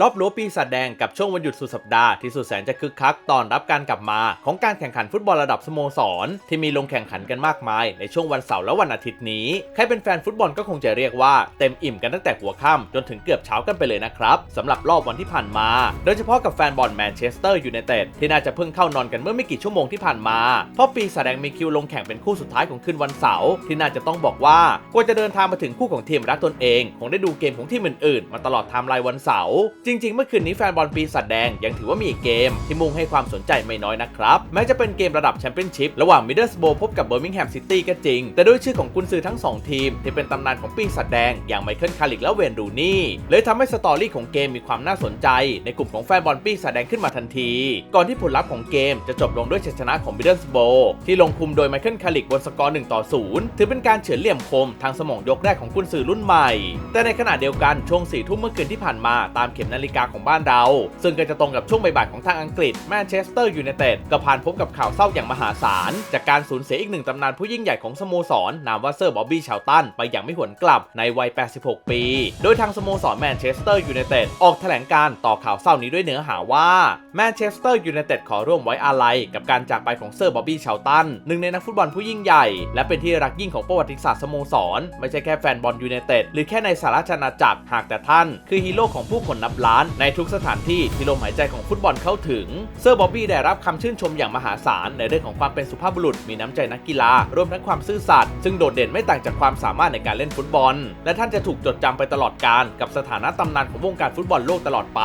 รอบรั้วปีศาจแดงกับช่วงวันหยุดสุดสัปดาห์ที่สุดแสนจะคึกคักตอนรับการกลับมา ของการแข่งขันฟุตบอลระดับสโมสร ที่มีลงแข่งขันกันมากมาย ในช่วงวันเสาร์และวันอาทิตย์นี้ ใครเป็นแฟนฟุตบอลก็คงจะเรียกว่าเต็มอิ่มกันตั้งแต่หัวค่ำจนถึงเกือบเช้ากันไปเลยนะครับสำหรับรอบวันที่ผ่านมา โดยเฉพาะกับแฟนบอลแมนเชสเตอร์ยูไนเต็ดที่น่าจะเพิ่งเข้านอนกันเมื่อไม่กี่ชั่วโมงที่ผ่านมาเพราะปีศาจแดงมีคิวลงแข่งเป็นคู่สุดท้ายของคืนวันเสาร์ที่น่าจะต้องบอกว่ากว่าจะเดินทางมาถึงคู่ของทีมรักตนเองคงได้ดูเกมของทีมอื่นๆ มาตลอดไทม์ไลน์วันเสาร์จริงๆ เมื่อคืนนี้แฟนบอลปีศาจแดงยังถือว่ามีอีกเกม ที่มุ่งให้ความสนใจไม่น้อยนะครับ แม้จะเป็นเกมระดับแชมเปี้ยนชิพระหว่างมิดเดิลสโบพบกับเบอร์มิงแฮมซิตี้ก็จริง แต่ด้วยชื่อของกุนซือทั้ง 2 ทีม ที่เป็นตำนานของปีศาจแดง อย่างไมเคิลคาริกและเวนรูนี่เลยทำให้สตอรี่ของเกมมีความน่าสนใจ ในกลุ่มของแฟนบอลปีศาจแดงขึ้นมาทันที ก่อนที่ผลลัพธ์ของเกมจะจบลงด้วยชัยชนะของมิดเดิลสโบที่ลงคุมโดยไมเคิลคาริกบนสกอร์1ต่อ0ถือเป็นการเฉือนเหลี่ยมคมทางสมองยกแรกของกุนซือรุ่นใหม่ แต่ในขณะเดียวกันช่วง4ทุ่มเมื่อคืนที่ผ่านมาตามเข็มนาฬิกาของบ้านเรา ซึ่งก็จะตรงกับช่วงบ่ายๆของทางอังกฤษแมนเชสเตอร์ยูไนเต็ดก็ผ่านพบกับข่าวเศร้าอย่างมหาศาล จากการสูญเสียอีกหนึ่งตำนานผู้ยิ่งใหญ่ของสโมสรนามว่าเซอร์บ๊อบบี้ชาวตันไปอย่างไม่หวนกลับในวัย 86 ปี โดยทางสโมสรแมนเชสเตอร์ยูไนเต็ดออกแถลงการต่อข่าวเศร้านี้ด้วยเนื้อหาว่าแมนเชสเตอร์ยูไนเต็ดขอร่วมไว้อาลัยกับการจากไปของเซอร์บ๊อบบี้ชาวตันหนึ่งในนักฟุตบอลผู้ยิ่งใหญ่ และเป็นที่รักยิ่งของประวัติศาสตร์สโมสร ไม่ใช่แค่แฟนบอลยูไนเต็ดหรือแค่ในสาราชนาจักรหากแต่ท่าน คือฮีโร่ของผู้คนนับล้าน ในทุกสถานที่ที่ลมหายใจของฟุตบอลเข้าถึง เซอร์บ๊อบบี้ได้รับคำชื่นชมอย่างมหาศาล ในเรื่องของความเป็นสุภาพบุรุษมีน้ำใจนักกีฬารวมทั้งความซื่อสัตย์ซึ่งโดดเด่นไม่ต่างจากความสามารถในการเล่นฟุตบอล และท่านจะถูกจดจำไปตลอดกาลกับสถานะตำนานของวงการฟุตบอลโลกตลอดไป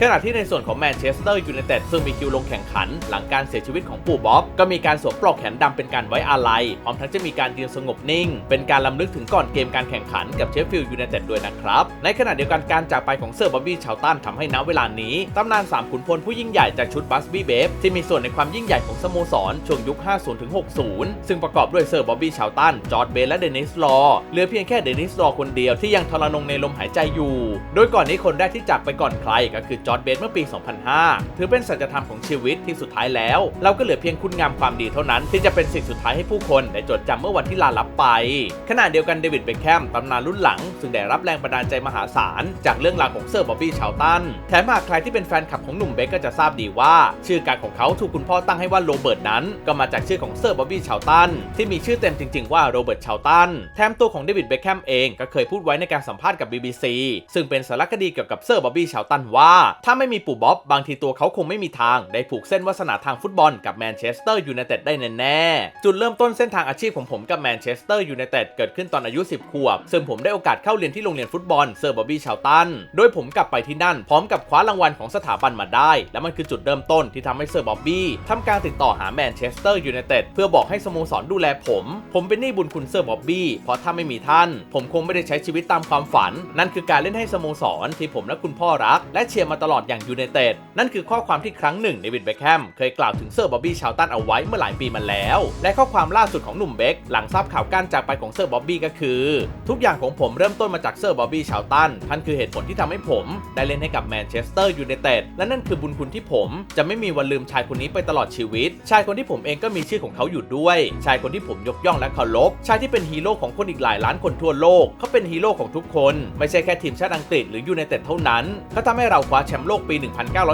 ขณะที่ในส่วนของแมนเชสเตอร์ยูไนเต็ดซึ่งมีคิวลงแข่งขัน หลังการเสียชีวิตของปู่บ๊อบก็มีการสวมปลอกแขนดำเป็นการไว้อาลัยพร้อมทั้งจะมีการยืนสงบนิ่ง เป็นการลำลึกถึงก่อนเกมการแข่งขันกับเชฟฟิลด์ยูไนเต็ดด้วยนะครับในขณะเดียวกันการจากไปของเซอร์บ๊อบบี้ชาวตันทำให้ณเวลานี้ตำนานสามขุนพลผู้ยิ่งใหญ่จากชุดบัสบี้เบฟที่มีส่วนในความยิ่งใหญ่ของสโมสรช่วงยุค 50 ถึง 60 ซึ่งประกอบด้วยเซอร์บ๊อบบี้ชาวตัน จอร์ดเบนและเดนิสลอเหลือเพียงแค่เดนิสลอคนเดียวที่ยังทรนงในลมหายใจอยู่ โดยก่อนนี้คนแรกที่จากไปก่อนใครก็คือจอร์ดเบนเมื่อปี 2005 ถือเป็นสัจธรรมของชีวิตที่สุดท้ายแล้ว เราก็เหลือเพียงคุณงามความดีเท่านั้น ที่จะเป็นสิ่งสุดท้ายให้ผู้คนได้จดจำเมื่อวันที่ลาลับไป ขณะเดียวกันเดวิดเบคแฮมตำนานรุ่นหลัง ซึ่งได้รับแรงบันดาลใจมหาศาลจากเรื่องราวของเซอร์บ๊อบบี้ชาวตัน แถมหากใครที่เป็นแฟนคลับของหนุ่มเบคก็จะทราบดีว่า ชื่อการของเขาถูกคุณพ่อตั้งให้ว่าโรเบิร์ตนั้น ก็มาจากชื่อของเซอร์บ๊อบบี้ชาวตัน ที่มีชื่อเต็มจริง ๆ ว่าโรเบิร์ตชาวตัน แถมตัวของเดวิดเบคแฮมเองก็เคยพูดไว้ในการสัมภาษณ์กับ BBC ซึ่งเป็นสารคดีเกี่ยวกับเซอร์บ๊อบบี้ชาวตันว่า ถ้าไม่มีปู่บ๊อบบางทีตัวเขาคงไม่มีทาง ได้ผูกเส้นวาสนาทางฟุตบอลกับแมนเชสเตอร์ยูไนเต็ดได้แน่ๆจุดเริ่มต้นเส้นทางอาชีพของผมกับแมนเชสเตอร์ยูไนเต็ดเกิดขึ้นตอนอายุ 10 ขวบ ซึ่งผมได้โอกาสเข้าเรียนที่โรงเรียนฟุตบอลเซอร์บ๊อบบี้ชาวตัน โดยผมกลับไปที่นั่น พร้อมกับคว้ารางวัลของสถาบันมาได้ และมันคือจุดเริ่มต้นที่ทำให้เซอร์บ๊อบบี้ทำการติดต่อหาแมนเชสเตอร์ยูไนเต็ดเพื่อบอกให้สโมสรดูแลผม ผมเป็นหนี้บุญคุณเซอร์บ๊อบบี้เพราะถ้าไม่มีท่าน ผมคงไม่ได้ใช้ชีวิตตามความฝัน นั่นคือการเล่นให้สโมสรที่ผมและคุณพ่อรัก และเชียร์มาตลอดอย่างยูไนเต็ดนั่นคือข้อความที่ครั้งหนึ่งเดวิดเบคแฮมเคยกล่าวถึงเซอร์บ๊อบบี้ชาวตันเอาไว้เมื่อหลายปีมาแล้ว และข้อความล่าสุดของหนุ่มเบคหลังทราบข่าวการจากไปของเซอร์บ๊อบบี้ก็คือ ทุกอย่างของผมเริ่มต้นมาจากเซอร์บ๊อบบี้ชาวตันท่านคือเหตุผลที่ทำให้ผมได้เล่นให้กับแมนเชสเตอร์ยูไนเต็ดและนั่นคือบุญคุณที่ผมจะไม่มีวันลืมชายคนนี้ไปตลอดชีวิต ชายคนที่ผมเองก็มีชื่อของเขาอยู่ด้วย ชายคนที่ผมยกย่องและเคารพชายที่เป็นฮีโร่ของคนอีกหลายล้านคนทั่วโลกเขาเป็นฮีโร่ของทุกคน ไม่ใช่แค่ทีมชาติอังกฤษหรือยูไนเต็ดเท่านั้นเขาทำให้เราคว้าแชมป์โลกปี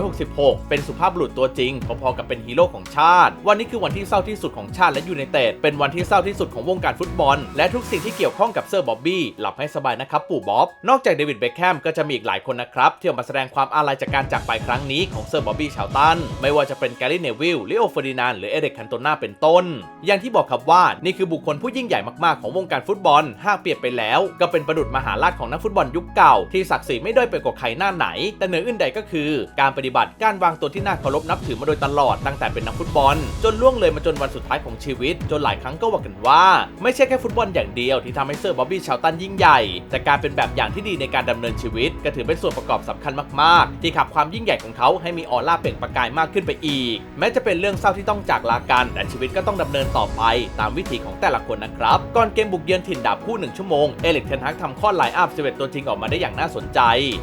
1966 เป็นสุภาพบุรุษตัวจริงพอๆกับเป็นฮีโร่ของชาติ วันนี้คือวันที่เศร้าที่สุดของชาติและยูไนเต็ดเป็นวันที่เศร้าที่สุดของวงการฟุตบอล และทุกสิ่งที่เกี่ยวข้องกับเซอร์บ๊อบบี้หลับให้สบายนะครับปู่บ๊อบนอกจากเดวิดเบคแฮมก็จะมีอีกหลายคนนะครับที่ออกมาแสดงความอาลัยจากการจากไปครั้งนี้ของเซอร์บอบบี้ชาวตัน ไม่ว่าจะเป็นแกรี่เนวิลลิโอเฟอร์ดินานหรือเอเด็กคันโตนาเป็นต้น อย่างที่บอกครับว่านี่คือบุคคลผู้ยิ่งใหญ่มากๆของวงการฟุตบอลหากเปรียบไปแล้ว ก็เป็นประดุจมหาราชของนักฟุตบอลยุคเก่า ที่ศักดิ์ศรีไม่ด้อยไปกว่าใครหน้าไหน แต่เหนืออื่นใดก็คือ การปฏิบัติการวางตัวที่น่าเคารพนับถือมาโดยตลอดตั้งแต่เป็นนักฟุตบอล จนล่วงเลยมาจนวันสุดท้ายของชีวิต จนหลายครั้งก็ว่ากันว่า ไม่ใช่แค่ฟุตบอลอย่างเดียวที่ทำให้เซอร์บอบบี้ชาวตันยิ่งใหญ่ แต่การเป็นแบบอย่างที่ดีในการดำเนินชีวิตก็ถือเป็นส่วนประกอบสำคัญมากๆ ที่ขับความยิ่งใหญ่ของเขาให้มีออร่าเปล่งประกายมากขึ้นไปอีก แม้จะเป็นเรื่องเศร้าที่ต้องจากลากันแต่ชีวิตก็ต้องดำเนินต่อไป ตามวิถีของแต่ละคนนะครับ ก่อนเกมบุกเยือนถิ่นดาบคู่ 1 ชั่วโมง เอเล็กเทนฮักทำข้อไลน์อัพ11ตัวจริงออกมาได้อย่างน่าสนใจ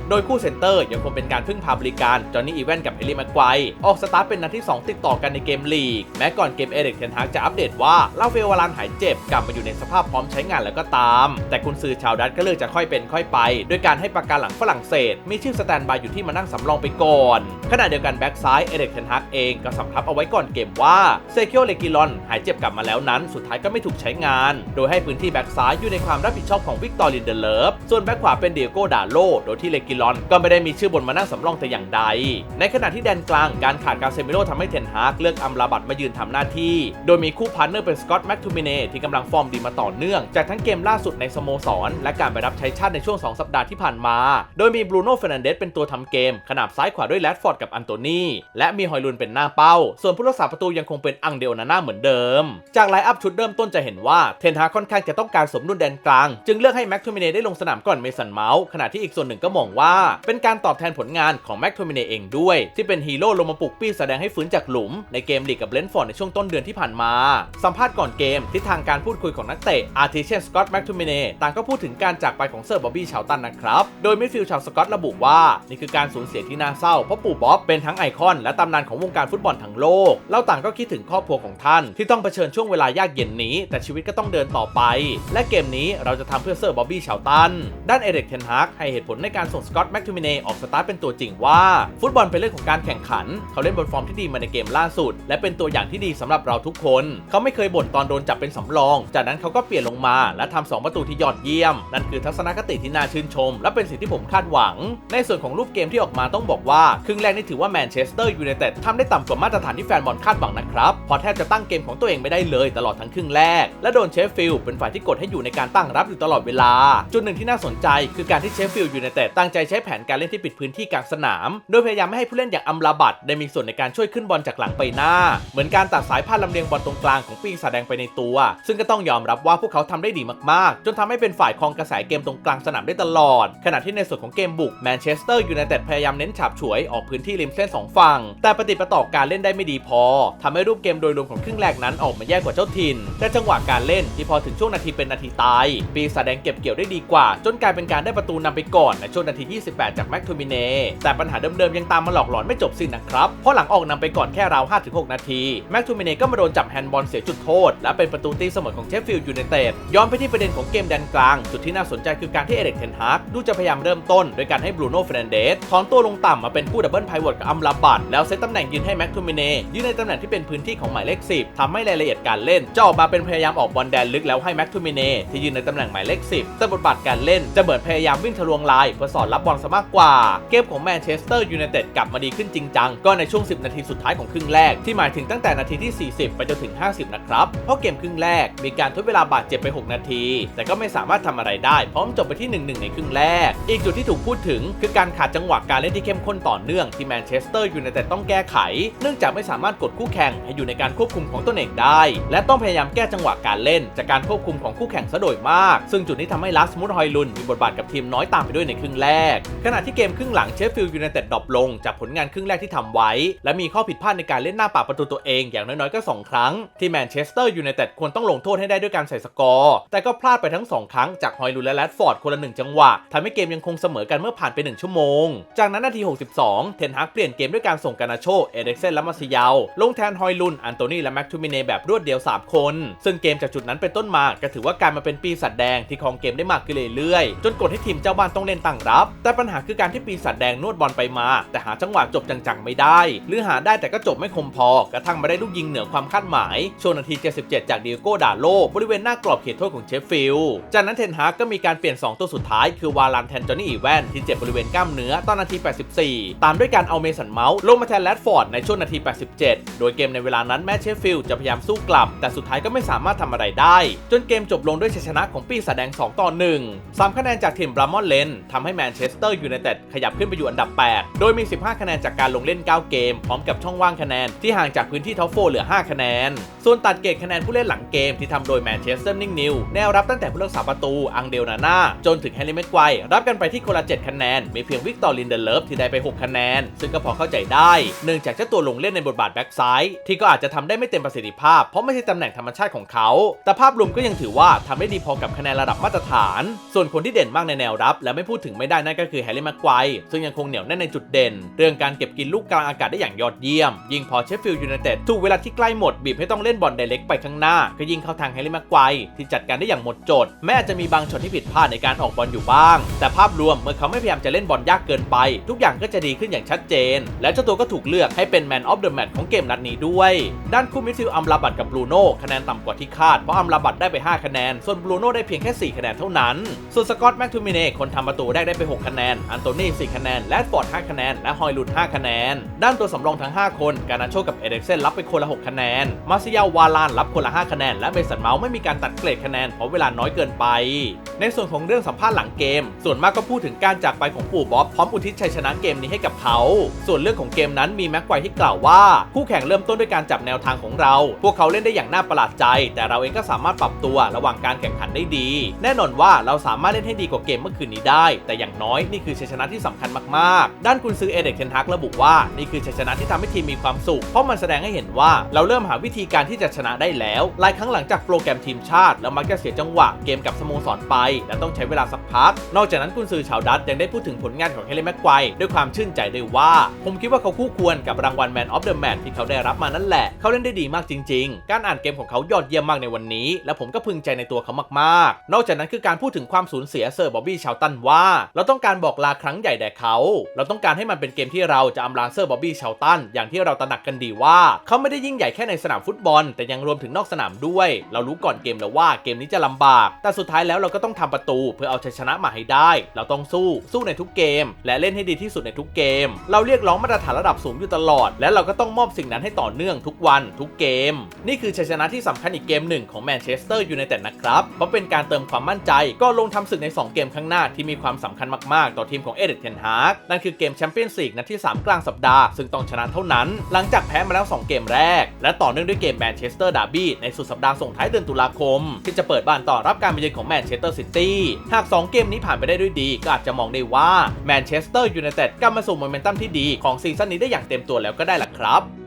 โดยคู่เซนเตอร์ยังคงเป็นการพึ่งพาบริการจอห์นนี่อีแวนกับเฮลิม็กไกวร์ออกสตาร์ทเป็นนัดที่ 2 ติดต่อกันในเกมลีก แม้ก่อนเกมเอเล็กเทนฮักจะอัปเดตว่าลาเฟลวารานหายเจ็บกลับมาอยู่ในสภาพพร้อมใช้งานแล้วก็ตาม แต่คุณซือชาวดัตก็เลือกจะค่อยเป็นค่อยไป ด้วยการให้ประกันหลังฝรั่งเศสมีชื่อสแตนบายอยู่ที่มานั่งสำรองไปก่อน ขณะเดียวกันแบ็กซ้ายเอเดกเทนฮักเองก็สำทับเอาไว้ก่อนเกมว่าเซคิโอเลกิลอนหายเจ็บกลับมาแล้วนั้นสุดท้ายก็ไม่ถูกใช้งาน โดยให้พื้นที่แบ็กซ้ายอยู่ในความรับผิดชอบของวิกตอร์ลินเดเลฟส่วนแบ็กขวาเป็นเดียโกดาโลโดยที่เลกิลอนก็ไม่ได้มีชื่อบนมานั่งสำรองแต่อย่างใด ในขณะที่แดนกลางการขาดกาเซมิโรทำให้เทนฮากเลือกอัมลาบัตมายืนทำหน้าที่ โดยมีคู่พาร์เนอร์เป็นสกอตแม็กทูมิเน่ที่กำลังฟอร์มดีมาต่อเนื่อง จากทั้งเกมล่าสุดในสโมสร และการไปรับใช้ชาติในช่วง 2 สัปดาห์ที่ผ่านมา โดยมีบรูโน่เฟรนันเดสเป็นตัวทำเกม ขนาบซ้ายขวาด้วยแรดฟอร์ดกับอันโตนีและมีฮอยลุนเป็นหน้าเป้า ส่วนผู้รักษาประตูยังคงเป็นอังเดลนาน่าเหมือนเดิม จากไลน์อัพชุดเริ่มต้นจะเห็นว่าเทนฮาค่อนข้างจะต้องการสมดุลแดนกลาง จึงเลือกให้แม็กโทมิเน่ได้ลงสนามก่อนเมสันเมาส์ขณะที่อีกส่วนหนึ่งก็มองว่า เป็นการตอบแทนผลงานของแม็กโทมิเน่เองด้วย ที่เป็นฮีโร่ลงมาปลุกปี้แสดงให้ฟื้นจากหลุม ในเกมลีกกับเลนฟอร์ดในช่วงต้นเดือนที่ผ่านมา สัมภาษณ์ก่อนเกมที่ทางการพูดคุยของนักเตะอาร์ติเชนสกอตแม็กโทมิเน่ต่างก็พูดถึงการจากไปของเซอร์บอบบี้ชาวตันนะครับโดยมิดฟิลด์ชาวสกอตระบุว่านี่คือการสูญเสียที่น่าเศร้าเพราะปู่บ๊อบเป็นทั้งไอคอนและตำนานของวงการฟุตบอลทั้งโลกเราต่างก็คิดถึงครอบครัวของท่าน ที่ต้องเผชิญช่วงเวลายากเย็นนี้ แต่ชีวิตก็ต้องเดินต่อไป และเกมนี้เราจะทำเพื่อเซอร์บ๊อบบี้ชาวตันด้านเอเด็กเทนฮากให้เหตุผลในการส่งสกอตแม็กทูมิเน่ออกสตาร์ทเป็นตัวจริงว่า ฟุตบอลเป็นเรื่องของการแข่งขัน เขาเล่นบนฟอร์มที่ดีมาในเกมล่าสุด และเป็นตัวอย่างที่ดีสำหรับเราทุกคน เขาไม่เคยบ่นตอนโดนจับเป็นสำรอง จากนั้นเขาก็เปลี่ยนลงมา และทำสองประตูที่ยอดเยี่ยม นั่นคือทัศนคติที่น่าชื่นชม และเป็นสิ่งที่ผมคาดหวังในส่วนของรูปเกมที่ออกมาต้องบอกว่า ครึ่งแรกนี่ถือว่าแมนเชสเตอร์ยูไนเต็ดทำได้ต่ำกว่ามาตรฐานที่แฟนบอลคาดหวังนะครับพอแทบจะตั้งเกมของตัวเองไม่ได้เลยตลอดทั้งครึ่งแรก และโดนเชฟฟิลด์เป็นฝ่ายที่กดให้อยู่ในการตั้งรับอยู่ตลอดเวลา จุดหนึ่งที่น่าสนใจ คือการที่เชฟฟิลด์ยูไนเต็ดตั้งใจใช้แผนการเล่นที่ปิดพื้นที่กลางสนาม โดยพยายามไม่ให้ผู้เล่นอย่างอัมลาบัตได้มีส่วนในการช่วยขึ้นบอลจากหลังไปหน้า เหมือนการตัดสายพาดลำเลียงบอลตรงกลางของปีศาจแดงไปในตัว ซึ่งก็ต้องยอมรับว่าพวกเขาทำได้ดีมากๆ จนทำให้เป็นฝ่ายครองกระแสเกมตรงกลางสนามได้ตลอด ขณะที่ในส่วนของเกมบุกแมนเชสเตอร์ยูไนเต็ดพยายามเน้นฉาบฉวยออกพื้นที่ริมเส้นสองฝั่ง แต่ปฏิปต่อการเล่นได้ไม่ดีพอทำให้รูปเกมโดยรวมของครึ่งแรกนั้นออกมาแย่กว่าเจ้าถิ่นแต่จังหวะการเล่นที่พอถึงช่วงนาทีเป็นนาทีตาย ปีศาจแดงเก็บเกี่ยวได้ดีกว่า จนกลายเป็นการได้ประตูนำไปก่อนในช่วงนาที 28 จากแม็กโทมิเน่แต่ปัญหาเดิมๆยังตามมาหลอกหลอนไม่จบสิ้นนะครับเพราะหลังออกนำไปก่อนแค่ราว 5-6 นาทีแม็กโทมิเน่ก็มาโดนจับแฮนด์บอลเสียจุดโทษ และเป็นประตูตีเสมอของเชฟฟิลด์ยูไนเต็ดย้อนไปที่ประเด็นของเกมแดนกลาง จุดที่น่าสนใจคือการที่เอเด็กเทนฮากดูจะพยายามเริ่มต้นโดยการให้บรูโน่เฟรนเดสถอนตัวลงต่ำมาเป็นผู้ดับเบิลไพวอตกับอัมลาบัตแล้วเซตตำแหน่งยืนให้แม็กโทมิเน่ยืนในตำแหน่งที่เป็นพื้นที่ของหมายเลข 10ทำให้รายละเอียดการเล่นจะออกมาเป็นพยายามออกบอลแดนลึกแล้วให้แม็กโทมิเน่ที่ยืนในตำแหน่งหมายเลข 10 แต่บทบาทการเล่นจะเหมือนพยายามวิ่งทะลวงลายเพื่อสอดรับบอลซะมากกว่า เกมของแมนเชสเตอร์ยูไนเต็ดกลับมาดีขึ้นจริงจังก็ในช่วง 10 นาทีสุดท้ายของครึ่งแรกที่หมายถึงตั้งแต่นาทีที่ 40 ไปจนถึง 50 นะครับ เพราะเกมครึ่งแรกมีการทดเวลาบาดเจ็บไป 6 นาที แต่ก็ไม่สามารถทำอะไรได้พร้อมจบไปที่ 1-1 ในครึ่งแรก อีกจุดที่ถูกพูดถึงคือการขาดจังหวะการเล่นที่เข้มข้นต่อเนื่องที่แมนเชสเตอร์ยูไนเต็ดต้องแก้ไข เนื่องจากไม่สามารถกดคู่แข่งให้อยู่ในการควบคุมของตนเองได้ และต้องพยายามแก้จังหวะการเล่น จากการควบคุมของคู่แข่งซะโดยมาก ซึ่งจุดนี้ทำให้ลัสมุดฮอยลุนมีบทบาทกับทีมน้อยตามไปด้วยในครึ่งแรก ขณะที่เกมครึ่งหลังเชฟฟิลด์ยูไนเต็ดดรอปลงจากผลงานครึ่งแรกที่ทำไว้ และมีข้อผิดพลาดในการเล่นหน้าปากประตูตัวเองอย่างน้อยๆก็ 2 ครั้ง ที่แมนเชสเตอร์ยูไนเต็ดควรต้องลงโทษให้ได้ด้วยการใส่สกอร์แต่ก็พลาดไปทั้ง 2 ครั้งจากฮอยลุนและแรดฟอร์ดคนละหนึ่งจังหวะทำให้เกมยังคงเสมอกันเมื่อผ่านไป1ชั่วโมง จากนั้นนาที 62 เทนฮากเปลี่ยนเกมด้วยการส่งกานาโช เอเด็กเซนและมาซิยาว ลงแทนฮอยลุน อันโตนีและแม็กทูมิเนแบบรวดเดียว 3 คน ซึ่งเกมจากจุดนั้นเป็นต้นมาก็ถือว่าการมาเป็นปีศาจแดงที่ครองเกมได้มากขึ้นเรื่อยๆ จนกดให้ทีมเจ้าบ้านต้องเล่นตั้งรับ แต่ปัญหาคือการที่ปีศาจแดงนวดบอลไปมา แต่หาจังหวะจบจังๆไม่ได้ หรือหาได้แต่ก็จบไม่คมพอ กระทั่งมาได้ลูกยิงเหนือความคาดหมาย ช่วงนาที 77 จากดิโก้ดาโลบริเวณหน้ากรอบเขตโทษของเชฟฟิลด์จากนั้นเทนฮากก็มีการเปลี่ยน 2 ตัวสุดท้ายคือวาลันแทนจอห์นนี่อีแวนที่เจ็บบริเวณกล้ามเนื้อตอนนาที 84 ตามด้วยการเอาเมสันเมาส์ลงมาแทนแรดฟอร์ดในช่วงนาที 87 โดยเกมในเวลานั้นแม้เชฟฟิลด์จะพยายามสู้กลับ แต่สุดท้ายก็ไม่สามารถทำอะไรได้ จนเกมจบลงด้วยชัยชนะของปีศาจแดง 2 ต่อ 1 3 คะแนนจากทีมบรามอนเลนทำให้แมนเชสเตอร์ยูไนเต็ดขยับขึ้นไปอยู่อันดับ 8 โดยมี 15 คะแนนจากการลงเล่น 9 เกม พร้อมกับช่องว่างคะแนนที่ห่างจากพื้นที่ท็อปโฟเหลือ 5 คะแนน ส่วนตัดเกรดคะแนนผู้เล่นหลังเกมที่ทำโดยแมนเชสเตอร์นิงนิวแนวรับตั้งแต่ผู้รักษาประตูอังเดลนาน่าจนถึงแฮร์รี่แม็กไกวรับกันไปที่คนละ7คะแนนมีเพียงวิกตอร์ลินเดเลฟที่ได้ไป 6 คะแนน ซึ่งก็พอเข้าใจได้ เนื่องจากเจ้าตัวลงเล่นในบทบาทแบ็กซ้ายที่ก็อาจจะทำได้ไม่เต็มประสิทธิภาพ เพราะไม่ใช่ตำแหน่งธรรมชาติของเขา แต่ภาพรวมก็ยังถือว่าทำได้ดีพอกับคะแนนระดับมาตรฐาน ส่วนคนที่เด่นมากในแนวรับ และไม่พูดถึงไม่ได้นั่นก็คือแฮร์รี่แม็กไกวร์ซึ่งยังคงเหนียวแน่นในจุดเด่น เรื่องการเก็บกินลูกกลางอากาศได้อย่างยอดเยี่ยม ยิงพอเชฟฟิลด์ยูไนเต็ดถูกเวลาที่ใกล้หมดบีบให้ต้องเล่นบอลไดเล็กไปข้างหน้าก็ยิงเข้าทางแฮร์รี่แม็กไกวร์ที่จัดการได้อย่างหมดจด แม้จะมีบางช็อตที่ผิดพลาดในการออกบอลอยู่บ้าง แต่ภาพรวมเมื่อเขาไม่พยายามจะเล่นบอลยากเกินไป ทุกอย่างก็จะดีขึ้นอย่างชัดเจน และเจ้าตัวก็ถูกเลือกให้เป็น Man of the Match ของเกมนัดนี้ด้วย ด้านคู่มิดฟิลด์อัมราบัตกับบรูโน่คะแนนต่ำกว่าที่คาดเพราะอัมราบัตได้ไป 5 คะแนน ส่วนบรูโน่ได้เพียงแค่ 4 คะแนนเท่านั้น ส่วนสกอตแม็กทูมิเน่คนทำประตูได้ได้ไป 6 คะแนน อันโตนี่4คะแนน แลดฟอร์ด 5 คะแนน และฮอยลุด 5 คะแนน ด้านตัวสำรองทั้ง 5 คน การนาโชกับเอเด็กเซนรับไปคนละ 6 คะแนน มาซิยาวาลานรับคนละ 5 คะแนน และเบสันเมาส์ไม่มีการตัดเกรดคะแนนเพราะเวลาน้อยเกินไป ในส่วนของเรื่องสัมภาษณ์หลังเกม ส่วนมากก็พูดถึงการจากไปของปู่บ๊อบพร้อมอุทิศชัยชนะเกมนี้ให้กับเขา ส่วนเรื่องของเกมนั้นมีแม็กไกวที่กล่าวว่า คู่แข่งเริ่มต้นด้วยการจับแนวทางของเรา พวกเขาเล่นได้อย่างน่าประหลาดใจ แต่เราเองก็สามารถปรับตัวระหว่างการแข่งขันได้ดี แน่นอนว่าเราสามารถเล่นให้ดีกว่าเกมเมื่อคืนนี้ได้ แต่อย่างน้อยนี่คือชัยชนะที่สำคัญมากๆ ด้านกุนซือเอเด็กเทนทักระบุว่านี่คือชัยชนะที่ทำให้ทีมมีความสุขเพราะมันแสดงให้เห็นว่าเราเริ่มหาวิธีการที่จะชนะได้แล้วหลายครั้งหลังจากโปรแกรมทีมชาติแล้วมักจะเสียจังหวะเกมกับสโมสรไป และต้องใช้เวลาสักพัก นอกจากนั้นกุนซือชาวดัตยังได้พูดถึงผลงานของเฮเลนแม็กไกวด้วยความชื่นใจด้วยว่า ผมคิดว่าเขาคู่ควรกับรางวัล Man of the Match ที่เขาได้รับมานั่นแหละ เขาเล่นได้ดีมากจริง ๆ การอ่านเกมของเขายอดเยี่ยมมากในวันนี้ และผมก็พึงใจในตัวเขามากๆ นอกจากนั้นคือการพูดถึงความสูญเสียเซอร์บอบบี้ชาวตันว่า เราต้องการบอกลาครั้งใหญ่แด่เขา เราต้องการให้มันเป็นเกมที่เราจะอำลาเซอร์บอบบี้ชาวตันอย่างที่เราตระหนักกันดีว่า เขาไม่ได้ยิ่งใหญ่แค่ในสนามฟุตบอล แต่ยังรวมถึงนอกสนามด้วย เรารู้ก่อนเกมแล้วว่าเกมนี้จะลำบาก แต่สุดท้ายแล้วเราก็ต้องทำประตู เพื่อเอาชัยชนะมาให้ได้ เราต้องสู้สู้ในทุกเกม และเล่นให้ดีที่สุดในทุกเกม เราเรียกร้องมาตรฐานระดับสูงอยู่ตลอด และเราก็ต้องมอบสิ่งนั้นให้ต่อเนื่องทุกวันทุกเกม นี่คือชัยชนะที่สำคัญอีกเกมหนึ่งของแมนเชสเตอร์ยูไนเต็ดนะครับเพราะเป็นการเติมความมั่นใจก็ลงทำศึกใน 2 เกมข้างหน้าที่มีความสำคัญมากๆ ต่อทีมของเอเดนเทนฮากนั่นคือเกมแชมเปี้ยนส์ลีกนัดที่ 3 กลางสัปดาห์ซึ่งต้องชนะเท่านั้น หลังจากแพ้มาแล้ว 2 เกมแรก และต่อเนื่องด้วยเกมแมนเชสเตอร์ดาร์บี้ในสุดสัปดาห์ส่งท้ายเดือนตุลาคม ที่จะเปิดบ้านต่อรับการมาเยือนของแมนเชสเตอร์ซิตี้หาก 2 เกมนี้ผ่านไปได้ด้วยดี ก็อาจจะมองได้ว่าแมนเชสเตอร์ยูไนเต็ดกลับมาสู่โมเมนตัมที่ดีของซีซั่นนี้ได้อย่างเต็มตัวแล้วก็ได้ล่ะครับ